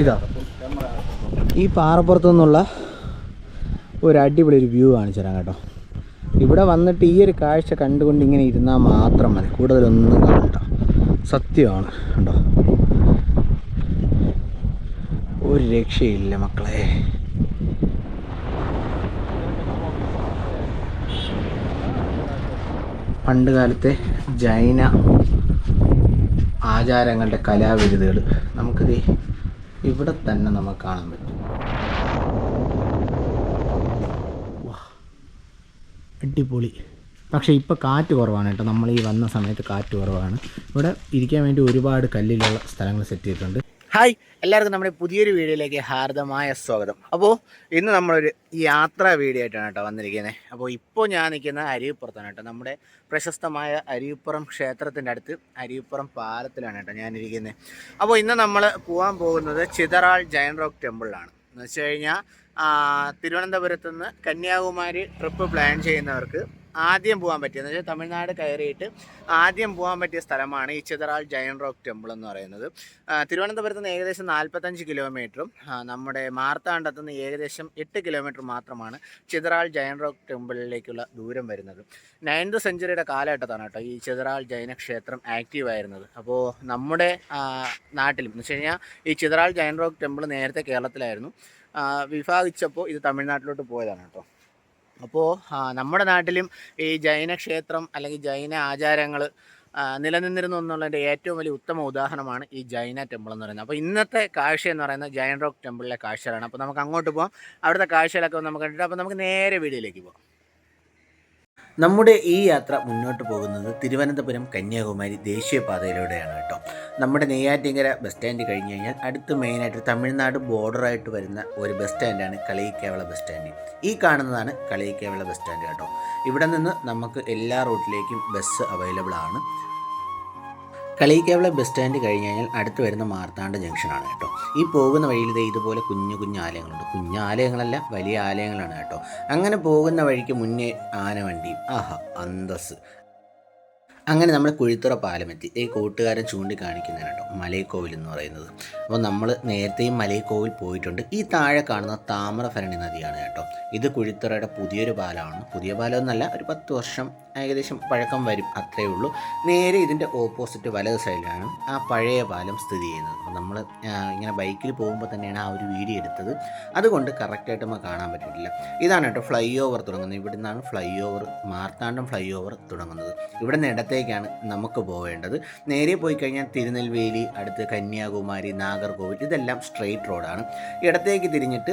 ഇതാ. ഈ പാറപ്പുറത്തു നിന്നുള്ള ഒരു അടിപൊളി ഒരു വ്യൂ കാണിച്ചു തരാം കേട്ടോ. ഇവിടെ വന്നിട്ട് ഈ ഒരു കാഴ്ച കണ്ടുകൊണ്ട് ഇങ്ങനെ ഇരുന്നാൽ മാത്രം മതി. കൂടുതലൊന്നും കാണണ്ട സത്യമാണ് കേട്ടോ. ഒരു രക്ഷയില്ല മക്കളെ. പണ്ട് കാലത്തെ ജൈന ആചാരങ്ങളുടെ കലാവിരുതുകൾ. നമുക്കിത് ഇവിടെ തന്നെ നമുക്ക് കാണാൻ പറ്റും. അടിപൊളി. പക്ഷേ ഇപ്പോൾ കാറ്റ് കുറവാണ് കേട്ടോ. നമ്മൾ ഈ വന്ന സമയത്ത് കാറ്റ് കുറവാണ്. ഇവിടെ ഇരിക്കാൻ വേണ്ടി ഒരുപാട് കല്ലിലുള്ള സ്ഥലങ്ങൾ സെറ്റ് ചെയ്തിട്ടുണ്ട്. ഹായ് എല്ലാവർക്കും നമ്മുടെ പുതിയൊരു വീഡിയോയിലേക്ക് ഹാർദമായ സ്വാഗതം. അപ്പോൾ ഇന്ന് നമ്മളൊരു യാത്രാ വീഡിയോ ആയിട്ടാണ് കേട്ടോ വന്നിരിക്കുന്നത് അപ്പോൾ ഇപ്പോൾ ഞാൻ നിൽക്കുന്ന അരിയപ്പുറത്താണ് കേട്ടോ. നമ്മുടെ പ്രശസ്തമായ അരിയപ്പുറം ക്ഷേത്രത്തിന്റെ അടുത്ത് അരിയപ്പുറം പാലത്തിലാണ് കേട്ടോ ഞാനിരിക്കുന്നത് അപ്പോൾ ഇന്ന് നമ്മൾ പോകാൻ പോകുന്നത് ചിതറാൾ ജയൻ റോക്ക് ടെമ്പിളിലാണ്. എന്ന് വെച്ച് കഴിഞ്ഞാൽ തിരുവനന്തപുരത്ത് നിന്ന് കന്യാകുമാരി ട്രിപ്പ് പ്ലാൻ ചെയ്യുന്നവർക്ക് ആദ്യം പോകാൻ പറ്റിയത് എന്ന് വെച്ചാൽ തമിഴ്നാട് കയറിയിട്ട് ആദ്യം പോകാൻ പറ്റിയ സ്ഥലമാണ് ഈ ചിതറാൾ ജയൻ റോക്ക് ടെമ്പിൾ എന്ന് പറയുന്നത്. തിരുവനന്തപുരത്ത് നിന്ന് ഏകദേശം നാൽപ്പത്തഞ്ച് കിലോമീറ്ററും നമ്മുടെ മാർത്താണ്ഡത്തു നിന്ന് ഏകദേശം എട്ട് കിലോമീറ്റർ മാത്രമാണ് ചിതറാൾ ജയൻ റോക്ക് ടെമ്പിളിലേക്കുള്ള ദൂരം വരുന്നത്. നയൻത് സെഞ്ചുറിയുടെ കാലഘട്ടത്താണ് കേട്ടോ ഈ ചിതറാൾ ജൈന ക്ഷേത്രം ആക്റ്റീവ് ആയിരുന്നത്. അപ്പോൾ നമ്മുടെ നാട്ടിലും എന്ന് വെച്ച് കഴിഞ്ഞാൽ ഈ ചിതറാൾ ജയൻ റോക്ക് ടെമ്പിൾ നേരത്തെ കേരളത്തിലായിരുന്നു. വിഭാഗിച്ചപ്പോൾ ഇത് തമിഴ്നാട്ടിലോട്ട് പോയതാണ് കേട്ടോ. അപ്പോൾ നമ്മുടെ നാട്ടിലും ഈ ജൈന ക്ഷേത്രം അല്ലെങ്കിൽ ജൈന ആചാരങ്ങൾ നിലനിന്നിരുന്നു എന്നുള്ളതിന്റെ ഏറ്റവും വലിയ ഉത്തമ ഉദാഹരണമാണ് ഈ ജൈന ടെമ്പിൾ എന്ന് പറയുന്നത്. അപ്പോൾ ഇന്നത്തെ കാഴ്ച എന്ന് പറയുന്നത് ജൈൻ റോക്ക് ടെമ്പിളിലെ കാഴ്ചകളാണ്. അപ്പോൾ നമുക്ക് അങ്ങോട്ട് പോകാം അവിടുത്തെ കാഴ്ചകളൊക്കെ നമുക്ക് കണ്ടിട്ട് അപ്പോൾ നമുക്ക് നേരെ വീഡിയോയിലേക്ക് പോകാം നമ്മുടെ ഈ യാത്ര മുന്നോട്ട് പോകുന്നത് തിരുവനന്തപുരം കന്യാകുമാരി ദേശീയപാതയിലൂടെയാണ് കേട്ടോ. നമ്മുടെ നെയ്യാറ്റിങ്കര ബസ് സ്റ്റാൻഡ് കഴിഞ്ഞ് കഴിഞ്ഞാൽ അടുത്ത് മെയിനായിട്ട് തമിഴ്നാട് ബോർഡറായിട്ട് വരുന്ന ഒരു ബസ് സ്റ്റാൻഡാണ് കളിയിക്കേവള ബസ് സ്റ്റാൻഡ്. ഈ കാണുന്നതാണ് കളിയിക്കേവള ബസ് സ്റ്റാൻഡ് കേട്ടോ. ഇവിടെ നിന്ന് നമുക്ക് എല്ലാ റൂട്ടിലേക്കും ബസ് അവൈലബിൾ ആണ്. കളിയിക്കേവള ബസ് സ്റ്റാൻഡ് കഴിഞ്ഞ് കഴിഞ്ഞാൽ അടുത്ത് വരുന്ന മാർത്താണ്ഡ ജംഗ്ഷനാണ് കേട്ടോ. ഈ പോകുന്ന വഴിയിൽ ഇതുപോലെ കുഞ്ഞു കുഞ്ഞു ആലയങ്ങളുണ്ട്. കുഞ്ഞു ആലയങ്ങളല്ല വലിയ ആലയങ്ങളാണ് കേട്ടോ. അങ്ങനെ പോകുന്ന വഴിക്ക് മുന്നേ ആനവണ്ടി. ആഹാ അന്തസ് അങ്ങനെ നമ്മൾ കുഴിത്തുറ പാലമെത്തി. ഈ കൂട്ടുകാരൻ ചൂണ്ടിക്കാണിക്കുന്നതാണ് കേട്ടോ മലയക്കോവിൽ എന്ന് പറയുന്നത്. അപ്പോൾ നമ്മൾ നേരത്തെയും മലയക്കോവിൽ പോയിട്ടുണ്ട്. ഈ താഴെ കാണുന്ന താമരഫരണി നദിയാണ് കേട്ടോ. ഇത് കുഴിത്തുറയുടെ പുതിയൊരു പാലമാണ്. പുതിയ പാലമൊന്നല്ല ഒരു പത്ത് വർഷം ഏകദേശം പഴക്കം വരും അത്രയേ ഉള്ളൂ. നേരെ ഇതിന്റെ ഓപ്പോസിറ്റ് വലത് സൈഡിലാണ് ആ പഴയ പാലം സ്ഥിതി ചെയ്യുന്നത്. അപ്പോൾ നമ്മൾ ഇങ്ങനെ ബൈക്കിൽ പോകുമ്പോൾ തന്നെയാണ് ആ ഒരു വീഡിയോ എടുത്തത്. അതുകൊണ്ട് കറക്റ്റായിട്ട് നമുക്ക് കാണാൻ പറ്റിയിട്ടില്ല. ഇതാണ് കേട്ടോ ഫ്ലൈ ഓവർ തുടങ്ങുന്നത്. ഇവിടെ നിന്നാണ് flyover Marthandam flyover തുടങ്ങുന്നത്. ഇവിടെ നിന്ന് ഇടത്തേക്കാണ് നമുക്ക് പോവേണ്ടത്. നേരെ പോയി കഴിഞ്ഞാൽ തിരുനെൽവേലി അടുത്ത് കന്യാകുമാരി നാഗർകോവിൽ ഇതെല്ലാം സ്ട്രെയിറ്റ് റോഡാണ് ഇടത്തേക്ക് തിരിഞ്ഞിട്ട്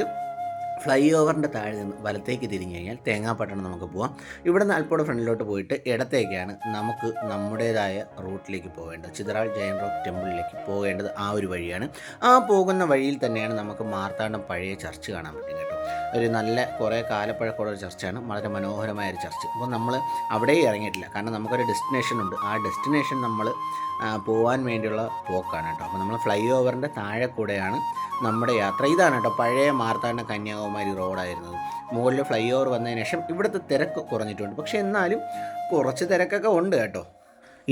ഫ്ലൈ ഓവറിന്റെ താഴെ നിന്ന് വലത്തേക്ക് തിരിഞ്ഞു കഴിഞ്ഞാൽ തേങ്ങാപ്പട്ടണം നമുക്ക് പോവാം. ഇവിടെ നിന്ന് അല്പോടെ ഫ്രണ്ടിലോട്ട് പോയിട്ട് ഇടത്തേക്കാണ് നമുക്ക് നമ്മുടേതായ റൂട്ടിലേക്ക് പോകേണ്ടത്. ചിതറാൾ ജയൻ റോക്ക് ടെമ്പിളിലേക്ക് പോകേണ്ടത് ആ ഒരു വഴിയാണ്. ആ പോകുന്ന വഴിയിൽ തന്നെയാണ് നമുക്ക് മാർത്താണ്ഡം പഴയ ചർച്ച് കാണാൻ പറ്റും കേട്ടോ ഒരു നല്ല കുറേ കാലപ്പഴക്കമുള്ള ഒരു ചർച്ചയാണ്. വളരെ മനോഹരമായ ഒരു ചർച്ച. അപ്പോൾ നമ്മൾ അവിടെ ഇറങ്ങിയിട്ടില്ല. കാരണം നമുക്കൊരു ഡെസ്റ്റിനേഷൻ ഉണ്ട്. ആ ഡെസ്റ്റിനേഷൻ നമ്മൾ പോകാൻ വേണ്ടിയുള്ള പോക്കാണ് കേട്ടോ. അപ്പോൾ നമ്മൾ ഫ്ലൈ ഓവറിന്റെ താഴെ കൂടെയാണ് നമ്മുടെ യാത്ര. ഇതാണ് കേട്ടോ പഴയ മാർത്താണ്ഡ കന്യാകുമാരി റോഡായിരുന്നത്. മുകളിൽ ഫ്ലൈ ഓവർ വന്നതിന് ശേഷം ഇവിടുത്തെ തിരക്ക് കുറഞ്ഞിട്ടുണ്ട്. പക്ഷേ എന്നാലും കുറച്ച് തിരക്കൊക്കെ ഉണ്ട് കേട്ടോ.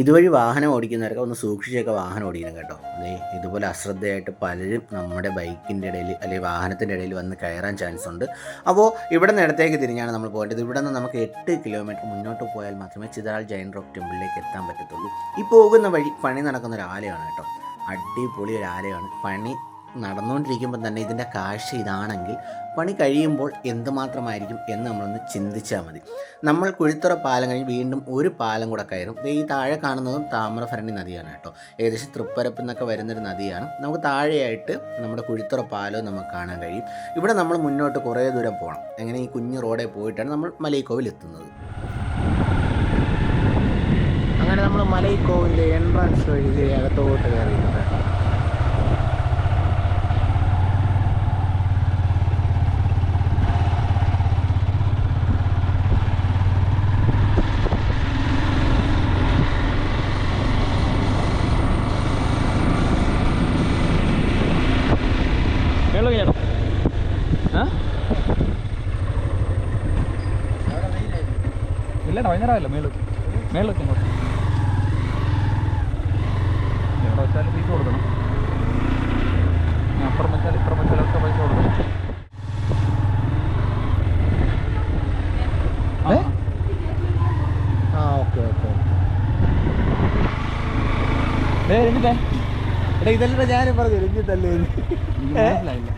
ഇതുവഴി വാഹനം ഓടിക്കുന്നവരൊക്കെ ഒന്ന് സൂക്ഷിച്ചൊക്കെ വാഹനം ഓടിക്കണം കേട്ടോ. അതേ ഇതുപോലെ അശ്രദ്ധയായിട്ട് പലരും നമ്മുടെ ബൈക്കിന്റെ ഇടയിൽ അല്ലെങ്കിൽ വാഹനത്തിന്റെ ഇടയിൽ വന്ന് കയറാൻ ചാൻസ് ഉണ്ട്. അപ്പോൾ ഇവിടെ നിന്ന് ഇടത്തേക്ക് തിരിഞ്ഞാണ് നമ്മൾ പോകേണ്ടത്. ഇവിടെ നിന്ന് നമുക്ക് എട്ട് കിലോമീറ്റർ മുന്നോട്ട് പോയാൽ മാത്രമേ ചിതാൾ ജൈൻ റോക്ക് ടെമ്പിളിലേക്ക് എത്താൻ പറ്റത്തുള്ളൂ. ഈ പോകുന്ന വഴി പണി നടക്കുന്ന ഒരു ആലയാണ് കേട്ടോ. അടിപൊളി ഒരു ആലയാണ് പണി നടന്നുകൊണ്ടിരിക്കുമ്പോൾ തന്നെ ഇതിന്റെ കാഴ്ച ഇതാണെങ്കിൽ പണി കഴിയുമ്പോൾ എന്തുമാത്രമായിരിക്കും എന്ന് നമ്മളൊന്ന് ചിന്തിച്ചാൽ മതി. നമ്മൾ കുഴിത്തുറ പാലം കഴിഞ്ഞ് വീണ്ടും ഒരു പാലം കൂടെ കയറും. ഈ താഴെ കാണുന്നതും താമ്രഭരണി നദിയാണ് കേട്ടോ. ഏകദേശം തൃപ്പരപ്പിൽ നിന്നൊക്കെ വരുന്നൊരു നദിയാണ്. നമുക്ക് താഴെയായിട്ട് നമ്മുടെ കുഴിത്തുറ പാലവും നമുക്ക് കാണാൻ കഴിയും. ഇവിടെ നമ്മൾ മുന്നോട്ട് കുറേ ദൂരം പോകണം. അങ്ങനെ ഈ കുഞ്ഞു റോഡിൽ പോയിട്ടാണ് നമ്മൾ മലൈക്കോവിൽ എത്തുന്നത്. അങ്ങനെ നമ്മൾ മലൈക്കോവിന്റെ എൻട്രൻസ് വഴി അകത്തോട്ട് കയറിയിട്ടുണ്ട് ഇല്ലടാ ആവില്ല മേളിൽ മേളിലേക്ക്. ഇങ്ങോട്ട്. എവിടെ വെച്ചാലും പൈസ കൊടുക്കണം. ഞാൻ അപ്പുറം വെച്ചാൽ ഇപ്പുറം വെച്ചാലൊക്കെ പൈസ കൊടുക്കണം. ഏ? ആ ഓക്കെ ഓക്കെ ഏ എന്നിട്ടേ എടാ ഇതല്ലേ ഞാനും പറഞ്ഞു രഞ്ജിത്തല്ലേ മനസ്സിലായില്ല.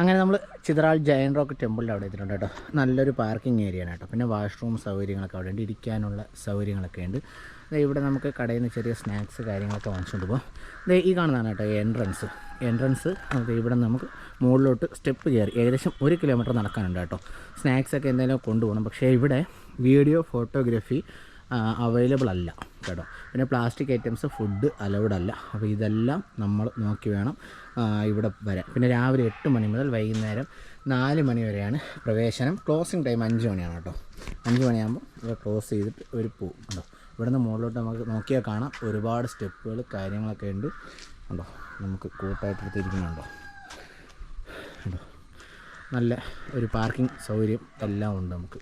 അങ്ങനെ നമ്മൾ ചിതറാൾ ജയൻ റോക്ക് ടെമ്പിളിന്റെ അവിടെ എത്തിയിട്ടുണ്ട് കേട്ടോ. നല്ലൊരു പാർക്കിംഗ് ഏരിയ ആണ് കേട്ടോ. പിന്നെ വാഷ്റൂം സൗകര്യങ്ങളൊക്കെ അവിടെ ഉണ്ട്. ഇരിക്കാനുള്ള സൗകര്യങ്ങളൊക്കെ ഉണ്ട്. ഇവിടെ നമുക്ക് കടയിൽ നിന്ന് ചെറിയ സ്നാക്സ് കാര്യങ്ങളൊക്കെ വാങ്ങിച്ചുകൊണ്ട് പോകാം ഈ കാണുന്നതാണ് കേട്ടോ എൻട്രൻസ് എൻട്രൻസ് അത് ഇവിടെ നമുക്ക് മുകളിലോട്ട് സ്റ്റെപ്പ് കയറി. ഏകദേശം ഒരു കിലോമീറ്റർ നടക്കാനുണ്ട് കേട്ടോ. സ്നാക്സൊക്കെ എന്തെങ്കിലും കൊണ്ടുപോകണം. പക്ഷേ ഇവിടെ വീഡിയോ ഫോട്ടോഗ്രാഫി അവൈലബിൾ അല്ല കേട്ടോ. പിന്നെ പ്ലാസ്റ്റിക് ഐറ്റംസ് ഫുഡ് അലൗഡ് അല്ല. അപ്പോൾ ഇതെല്ലാം നമ്മൾ നോക്കി വേണം. ഇവിടെ വരാൻ പിന്നെ രാവിലെ എട്ട് മണി മുതൽ വൈകുന്നേരം നാല് മണി വരെയാണ് പ്രവേശനം. ക്ലോസിങ് ടൈം അഞ്ച് മണിയാണ് കേട്ടോ. അഞ്ച് മണിയാകുമ്പോൾ ഇവിടെ ക്ലോസ് ചെയ്തിട്ട് ഒരു കേട്ടോ ഇവിടെ നിന്ന് മുകളിലോട്ട് നമുക്ക് നോക്കിയാൽ കാണാം. ഒരുപാട് സ്റ്റെപ്പുകൾ കാര്യങ്ങളൊക്കെ ഉണ്ട്. ഉണ്ടോ? നമുക്ക് കൂട്ടായിട്ട് എടുത്തിരിക്കുന്നുണ്ടോ? ഉണ്ടോ? നല്ല ഒരു പാർക്കിംഗ് സൗകര്യം എല്ലാം ഉണ്ട് നമുക്ക്.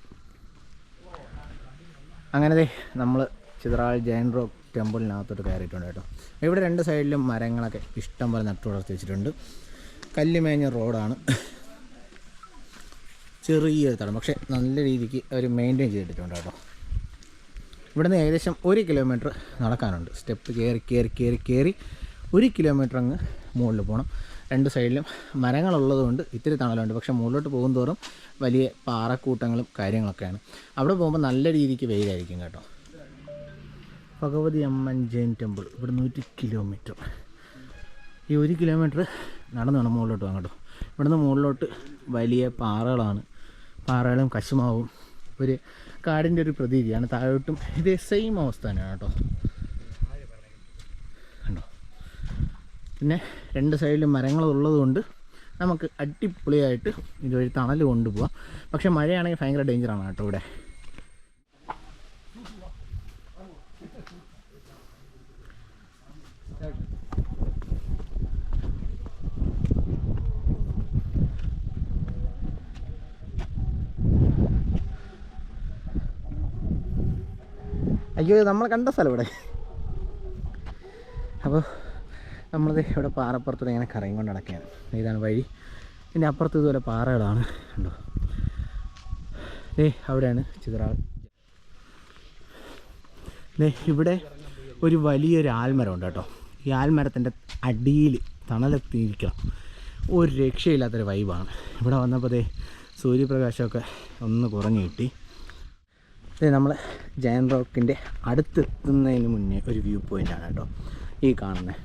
അങ്ങനെ നമ്മൾ ചിത്രാൾ ജയൻ റോക്ക് ടെമ്പിളിനകത്തോട്ട് കയറിയിട്ടുണ്ട് കേട്ടോ. ഇവിടെ രണ്ട് സൈഡിലും മരങ്ങളൊക്കെ ഇഷ്ടം പോലെ നട്ടു വളർത്തി വെച്ചിട്ടുണ്ട്. കല്ലുമേഞ്ഞ റോഡാണ്. ചെറിയൊരു തടം പക്ഷേ നല്ല രീതിക്ക് അവർ മെയിന്റെയിൻ ചെയ്തിട്ടുണ്ട് കേട്ടോ. ഇവിടുന്ന് ഏകദേശം ഒരു കിലോമീറ്റർ നടക്കാനുണ്ട്. സ്റ്റെപ്പ് കയറി കയറി കയറി കയറി ഒരു കിലോമീറ്റർ അങ്ങ് മുകളിൽ പോകണം. രണ്ട് സൈഡിലും മരങ്ങളുള്ളതുകൊണ്ട് ഇത്തിരി തണലുണ്ട് പക്ഷെ മുകളിലോട്ട് പോകും തോറും വലിയ പാറക്കൂട്ടങ്ങളും കാര്യങ്ങളൊക്കെയാണ്. അവിടെ പോകുമ്പോൾ നല്ല രീതിക്ക് വെയിലായിരിക്കും കേട്ടോ. ഭഗവതി അമ്മൻ ജെയിൻ ടെമ്പിൾ. ഇവിടെ നൂറ്റി കിലോമീറ്റർ. ഈ ഒരു കിലോമീറ്റർ നടന്നു വേണം മുകളിലോട്ട് പോകാൻ കേട്ടോ. ഇവിടുന്ന് മുകളിലോട്ട് വലിയ പാറകളാണ്. പാറകളും കശുമാവും. ഒരു കാടിന്റെ ഒരു പ്രതീതിയാണ്. താഴോട്ടും ഇതേ സെയിം അവസ്ഥ തന്നെയാണ് കേട്ടോ. കണ്ടോ? പിന്നെ രണ്ട് സൈഡിലും മരങ്ങൾ ഉള്ളതുകൊണ്ട് നമുക്ക് അടിപൊളിയായിട്ട് ഇതുവഴി തണൽ കൊണ്ടുപോകാം പക്ഷേ മഴയാണെങ്കിൽ ഭയങ്കര ഡേഞ്ചറാണ് കേട്ടോ ഇവിടെ. അയ്യോ നമ്മൾ കണ്ട സ്ഥലം ഇവിടെ. അപ്പോൾ നമ്മളിത് ഇവിടെ പാറപ്പുറത്തൂടെ ഇങ്ങനെ കറങ്ങി കൊണ്ട് നടക്കുകയാണ് ഇതാണ് വഴി. പിന്നെ അപ്പുറത്ത് ഇതുപോലെ പാറകളാണ്. ഉണ്ടോ ദേ അവിടെയാണ് ചിത്രാൾ. ദേ ഇവിടെ ഒരു വലിയൊരു ആൽമരമുണ്ട് കേട്ടോ. ഈ ആൽമരത്തിന്റെ അടിയിൽ തണലെത്തിയിരിക്കണം. ഒരു രക്ഷയില്ലാത്തൊരു വൈബാണ് ഇവിടെ വന്നപ്പോൾ ദേ സൂര്യപ്രകാശമൊക്കെ ഒന്ന് കുറഞ്ഞു കിട്ടി. നമ്മൾ ജയൻ റോക്കിന്റെ അടുത്തെത്തുന്നതിന് മുന്നേ ഒരു വ്യൂ പോയിന്റാണ് കേട്ടോ ഈ കാണുന്നത്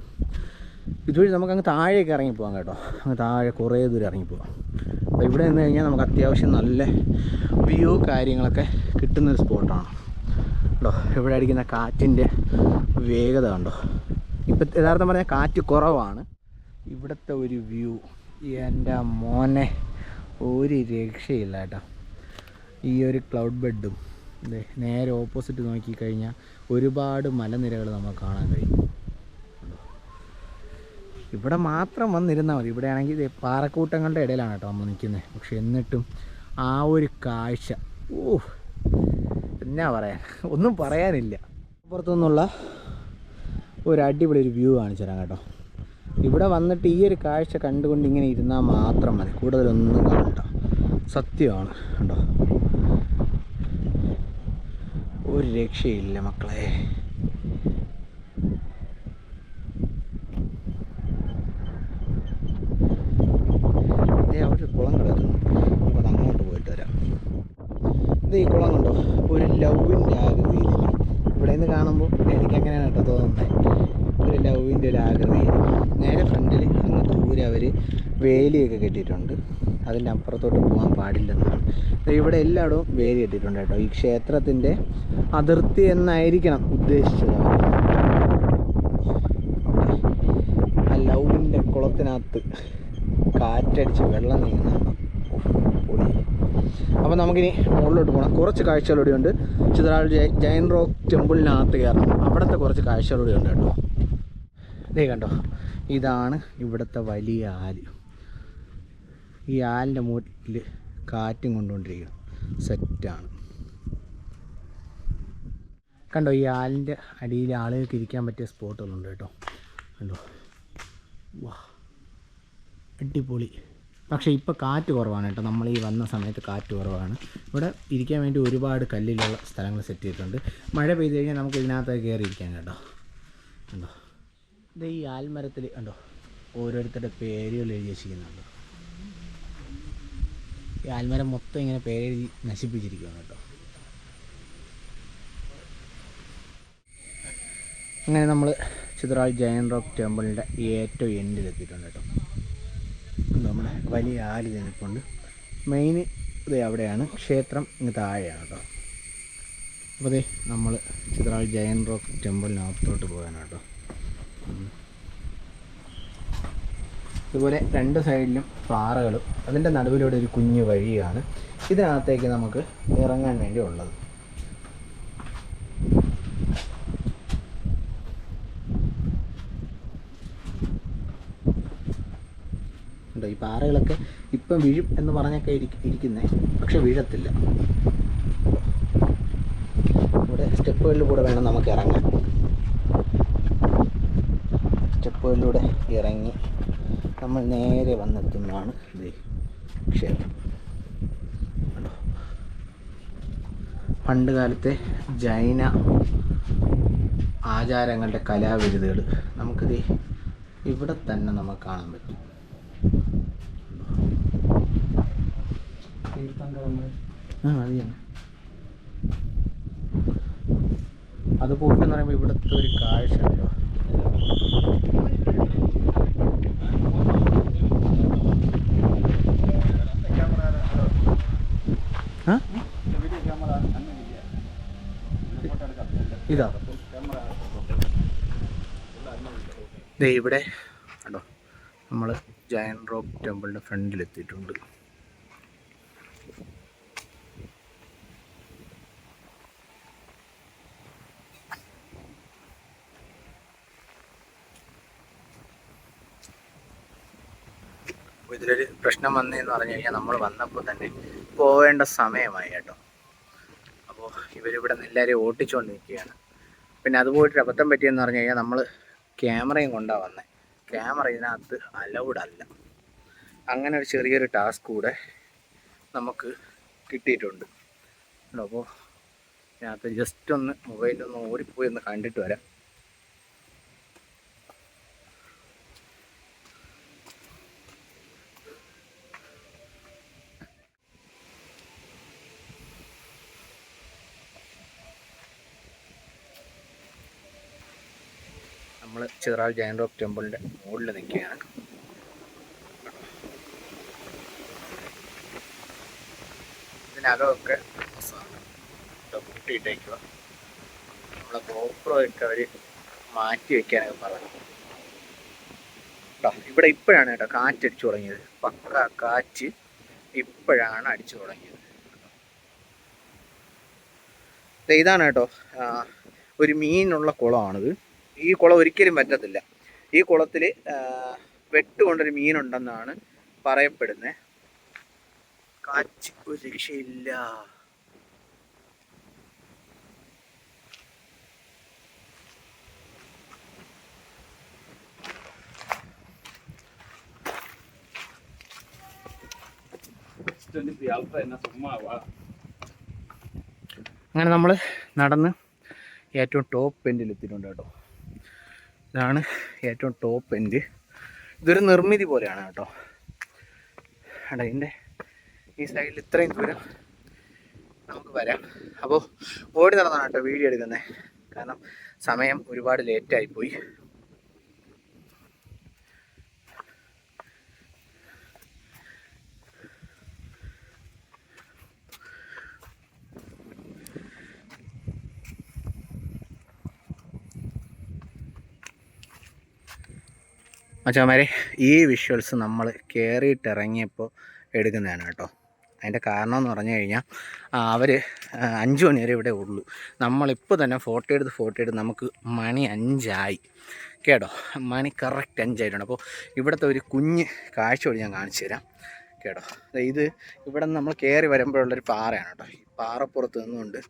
ഇതുവഴി നമുക്ക് അങ്ങ് താഴേക്ക് ഇറങ്ങി പോകാം കേട്ടോ. അങ്ങ് താഴെ കുറേ ദൂരം ഇറങ്ങി പോകാം അപ്പോൾ ഇവിടെ നിന്ന് കഴിഞ്ഞാൽ നമുക്ക് അത്യാവശ്യം നല്ല വ്യൂ കാര്യങ്ങളൊക്കെ കിട്ടുന്നൊരു സ്പോട്ടാണ് കേട്ടോ ഇവിടെ അടിക്കുന്ന കാറ്റിന്റെ വേഗത കണ്ടോ? ഇപ്പം യഥാർത്ഥം പറഞ്ഞാൽ കാറ്റ് കുറവാണ്. ഇവിടുത്തെ ഒരു വ്യൂ എന്റെ മോനെ ഒരു രക്ഷയില്ല കേട്ടോ. ഈ ഒരു ക്ലൗഡ് ബെഡും നേരെ ഓപ്പോസിറ്റ് നോക്കിക്കഴിഞ്ഞാൽ ഒരുപാട് മലനിരകൾ നമുക്ക് കാണാൻ കഴിയും. ഇവിടെ മാത്രം വന്നിരുന്നാൽ മതി. ഇവിടെ ആണെങ്കിൽ ദേ പാറക്കൂട്ടങ്ങളുടെ ഇടയിലാണ് കേട്ടോ നമ്മൾ നിൽക്കുന്നത്. പക്ഷെ എന്നിട്ടും ആ ഒരു കാഴ്ച ഓ എന്നാ പറയാൻ? ഒന്നും പറയാനില്ല. പുറത്തുനിന്നുള്ള ഒരു അടിപൊളി ഒരു വ്യൂ കാണിച്ചു തരാം കേട്ടോ. ഇവിടെ വന്നിട്ട് ഈ ഒരു കാഴ്ച കണ്ടുകൊണ്ട് ഇങ്ങനെ ഇരുന്നാൽ മാത്രം മതി. കൂടുതലൊന്നും കാണണ്ട. സത്യമാണ് കണ്ടോ ഒരു രക്ഷയില്ല മക്കളെ. അവിടെ കുളം കിടക്കുന്നു നമുക്കത് അങ്ങോട്ട് പോയിട്ട് വരാം. ഇത് ഈ കുളം കണ്ടോ? ഒരു ലവിന്റെ ആകൃതിയിൽ ഇവിടെ നിന്ന് കാണുമ്പോൾ എനിക്ക് അങ്ങനെയാണ് കേട്ടോ തോന്നുന്നത് ഒരു ലവിന്റെ ഒരു ആകൃതിയിൽ. നേരെ ഫ്രണ്ടിൽ അങ്ങ് ദൂരെ അവർ വേലിയൊക്കെ കെട്ടിയിട്ടുണ്ട്. അതിന്റെ അപ്പുറത്തോട്ട് പോകാൻ പാടില്ലെന്നാണ്. ഇവിടെ എല്ലായിടവും വേലി കെട്ടിയിട്ടുണ്ട് കേട്ടോ. ഈ ക്ഷേത്രത്തിന്റെ അതിർത്തി എന്നായിരിക്കണം ഉദ്ദേശിച്ചത് ആ ലൗവിന്റെ കുളത്തിനകത്ത് കാറ്റടിച്ച് വെള്ളം നീങ്ങുന്ന അപ്പോൾ നമുക്കിനി മുകളിലോട്ട് പോകണം കുറച്ച് കാഴ്ചകളൂടെ ഉണ്ട്. ചിത്രാൾ ജയൻ റോക്ക് ടെമ്പിളിനകത്ത് കയറണം. അവിടുത്തെ കുറച്ച് കാഴ്ചകളൂടെ ഉണ്ട് കേട്ടോ. ഇതേ കണ്ടോ ഇതാണ് ഇവിടുത്തെ വലിയ ആൽ ഈ ആലിന്റെ മൂട്ടിൽ കാറ്റും കൊണ്ടുകൊണ്ടിരിക്കണം സെറ്റാണ് കണ്ടോ ഈ ആലിന്റെ അടിയിൽ ആളുകൾക്ക് ഇരിക്കാൻ പറ്റിയ സ്പോട്ടുകളുണ്ട് കേട്ടോ. കണ്ടോ? വാ. അടിപൊളി. പക്ഷേ ഇപ്പോൾ കാറ്റ് കുറവാണ് കേട്ടോ. നമ്മൾ ഈ വന്ന സമയത്ത് കാറ്റ് കുറവാണ്. ഇവിടെ ഇരിക്കാൻ വേണ്ടി ഒരുപാട് കല്ലിലുള്ള സ്ഥലങ്ങൾ സെറ്റ് ചെയ്തിട്ടുണ്ട്. മഴ പെയ്ത് കഴിഞ്ഞാൽ നമുക്ക് ഇതിനകത്ത് കയറി ഇരിക്കാം കേട്ടോ. കണ്ടോ? ഇത് ഈ ആൽമരത്തിൽ കണ്ടോ? ഓരോരുത്തരുടെ പേരുകൾ എഴുതി വെച്ചിരിക്കുന്നുണ്ടോ. ഈ ആൽമരം മൊത്തം ഇങ്ങനെ പേരെഴുതി നശിപ്പിച്ചിരിക്കുകയാണ് കേട്ടോ. അങ്ങനെ നമ്മൾ ചിത്രാൾ ജയൻ റോക്ക് ടെമ്പിളിന്റെ ഏറ്റവും എൻഡിൽ എത്തിയിട്ടുണ്ട് കേട്ടോ നമ്മുടെ വലിയ ആൽ നിൽപ്പുണ്ട് മെയിൻ ഇത് അവിടെയാണ്. ക്ഷേത്രം ഇങ്ങ് താഴെയാണ് കേട്ടോ. അപ്പോൾ നമ്മൾ ചിത്രാൾ ജയൻ റോക്ക് ടെമ്പിളിനകത്തോട്ട് പോകാനാണ് കേട്ടോ. ഇതുപോലെ രണ്ട് സൈഡിലും പാറകളും അതിന്റെ നടുവിലൂടെ ഒരു കുഞ്ഞു വഴിയാണ് ഇതിനകത്തേക്ക് നമുക്ക് ഇറങ്ങാൻ വേണ്ടി ഉള്ളത്. ഈ പാറകളൊക്കെ ഇപ്പം വീഴും എന്ന് പറഞ്ഞൊക്കെ ഇരിക്കുന്നേ പക്ഷെ വീഴത്തില്ല. ഇവിടെ സ്റ്റെപ്പുകളിൽ കൂടെ വേണം നമുക്ക് ഇറങ്ങാൻ. സ്റ്റെപ്പുകളിലൂടെ ഇറങ്ങി നമ്മൾ നേരെ വന്നെത്തുന്നതാണ് ക്ഷേത്രം. പണ്ട് കാലത്തെ ജൈന ആചാരങ്ങളുടെ കലാവിരുതുകൾ നമുക്കിത് ഇവിടെ തന്നെ നമുക്ക് കാണാൻ പറ്റും. ആ അത് പോയിട്ടെന്ന് പറയുമ്പോൾ ഇവിടുത്തെ ഒരു കാഴ്ച ഉണ്ടല്ലോ ആ? ഇതാ. ദേ ഇവിടെ കണ്ടോ? നമ്മൾ ജയൻ റോക്ക് ടെമ്പിളിന്റെ ഫ്രണ്ടിലെത്തിയിട്ടുണ്ട്. ഇതിലൊരു പ്രശ്നം വന്നതെന്ന് പറഞ്ഞു കഴിഞ്ഞാൽ നമ്മൾ വന്നപ്പോൾ തന്നെ പോവേണ്ട സമയമായി കേട്ടോ. അപ്പോൾ ഇവരിവിടെ നിന്ന് എല്ലാവരെയും ഓട്ടിച്ചുകൊണ്ട് നിൽക്കുകയാണ് പിന്നെ അതുപോലൊരു അബദ്ധം പറ്റിയെന്ന് പറഞ്ഞു കഴിഞ്ഞാൽ നമ്മൾ ക്യാമറയും കൊണ്ടാണ് വന്നത് ക്യാമറ ഇതിനകത്ത് അലൗഡ് അല്ല. അങ്ങനെ ഒരു ചെറിയൊരു ടാസ്ക് കൂടെ നമുക്ക് കിട്ടിയിട്ടുണ്ട്. അപ്പോൾ ഇതിനകത്ത് ജസ്റ്റ് ഒന്ന് മൊബൈലൊന്ന് ഓടിപ്പോയി ഒന്ന് കണ്ടിട്ട് വരാം. നമ്മൾ ചിറാൽ ജയൻ റോക്ക് ടെമ്പിളിന്റെ മുകളിൽ നിൽക്കുകയാണ്. ഇതിനകമൊക്കെ കൂട്ടിയിട്ടേക്കുക നമ്മളെ ഗോപ്രോ ഒക്കെ അവർ മാറ്റി വയ്ക്കാനൊക്കെ പറഞ്ഞു കേട്ടോ ഇവിടെ ഇപ്പോഴാണ് കേട്ടോ കാറ്റടിച്ചു തുടങ്ങിയത്. പക്ക കാറ്റ് ഇപ്പോഴാണ് അടിച്ചു തുടങ്ങിയത്. ഇതാണ് കേട്ടോ ഒരു മീനുള്ള കുളമാണിത്. ഈ കുളം ഒരിക്കലും പറ്റത്തില്ല. ഈ കുളത്തിൽ വെട്ടുകൊണ്ടൊരു മീനുണ്ടെന്നാണ് പറയപ്പെടുന്നത് ഒരു രക്ഷയില്ല അങ്ങനെ നമ്മൾ നടന്ന് ഏറ്റവും ടോപ്പ് എൻഡിൽ എത്തിയിട്ടുണ്ട് കേട്ടോ. ഇതാണ് ഏറ്റവും ടോപ്പ് എൻഡ് ഇതൊരു നിർമ്മിതി പോലെയാണ് കേട്ടോ. അട ഇതിന്റെ ഈ സൈഡിൽ ഇത്രയും ദൂരം നമുക്ക് വരാം. അപ്പോൾ ഓടി നടന്നാണ് കേട്ടോ വീഡിയോ എടുക്കുന്നത്. കാരണം സമയം ഒരുപാട് ലേറ്റായിപ്പോയി മച്ചാമാരെ ഈ വിഷ്വൽസ് നമ്മൾ കയറിയിട്ടിറങ്ങിയപ്പോൾ എടുക്കുന്നതാണ് കേട്ടോ. അതിന്റെ കാരണം എന്ന് പറഞ്ഞു കഴിഞ്ഞാൽ അവർ അഞ്ച് മണി വരെ ഇവിടെ ഉള്ളൂ. നമ്മളിപ്പോൾ തന്നെ ഫോട്ടോ എടുത്ത് ഫോട്ടോ എടുത്ത് നമുക്ക് മണി അഞ്ചായി. കേട്ടോ? മണി കറക്റ്റ് അഞ്ചായിട്ടുണ്ട്. അപ്പോൾ ഇവിടുത്തെ ഒരു കുഞ്ഞ് കാഴ്ച കൂടി ഞാൻ കാണിച്ചു തരാം. കേട്ടോ? ഇത് ഇവിടെ നിന്ന് നമ്മൾ കയറി വരുമ്പോഴുള്ളൊരു പാറയാണ് കേട്ടോ. ഈ പാറപ്പുറത്ത് നിന്നുകൊണ്ട്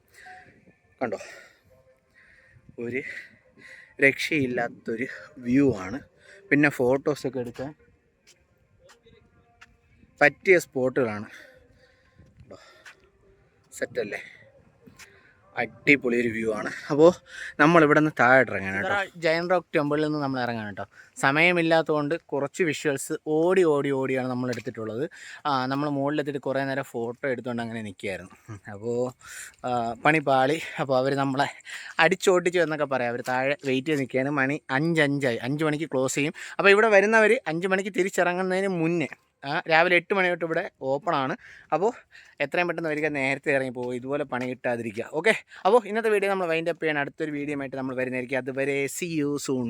കണ്ടോ? ഒരു രക്ഷയില്ലാത്തൊരു വ്യൂ ആണ്. പിന്നെ ഫോട്ടോസൊക്കെ എടുക്കാൻ പറ്റിയ സ്പോട്ടുകളാണ്. സെറ്റല്ലേ? അടിപൊളി ഒരു വ്യൂ ആണ്. അപ്പോൾ നമ്മൾ ഇവിടെ നിന്ന് താഴെ ഇറങ്ങാൻ കേട്ടോ. ജയൻ റോക്ക് ടെമ്പിളിൽ നിന്ന് നമ്മൾ ഇറങ്ങാൻ കേട്ടോ. സമയമില്ലാത്തതുകൊണ്ട് കുറച്ച് വിഷ്വൽസ് ഓടി ഓടി ഓടിയാണ് നമ്മൾ എടുത്തിട്ടുള്ളത് നമ്മൾ മുകളിലെത്തിയിട്ട് കുറേ നേരം ഫോട്ടോ എടുത്തുകൊണ്ട് അങ്ങനെ നിൽക്കുകയായിരുന്നു അപ്പോൾ പണി പാളി. അപ്പോൾ അവർ നമ്മളെ അടിച്ചോട്ടിച്ചു എന്നൊക്കെ പറയാം. അവർ താഴെ വെയിറ്റ് ചെയ്ത് നിൽക്കുകയാണ് മണി അഞ്ചഞ്ചായി അഞ്ച് മണിക്ക് ക്ലോസ് ചെയ്യും. അപ്പോൾ ഇവിടെ വരുന്നവർ അഞ്ച് മണിക്ക് തിരിച്ചിറങ്ങുന്നതിന് മുന്നേ രാവിലെ എട്ട് മണി തൊട്ട് ഇവിടെ ഓപ്പൺ ആണ്. അപ്പോൾ എത്രയും പെട്ടെന്ന് വരിക നേരത്തെ ഇറങ്ങി പോകും ഇതുപോലെ പണി കിട്ടാതിരിക്കുക ഓക്കെ അപ്പോൾ ഇന്നത്തെ വീഡിയോ നമ്മൾ വൈൻഡപ്പ് ചെയ്യണം അടുത്തൊരു വീഡിയോ ആയിട്ട് നമ്മൾ വരുന്നതായിരിക്കും. അതുവരെ സി യു സൂൺ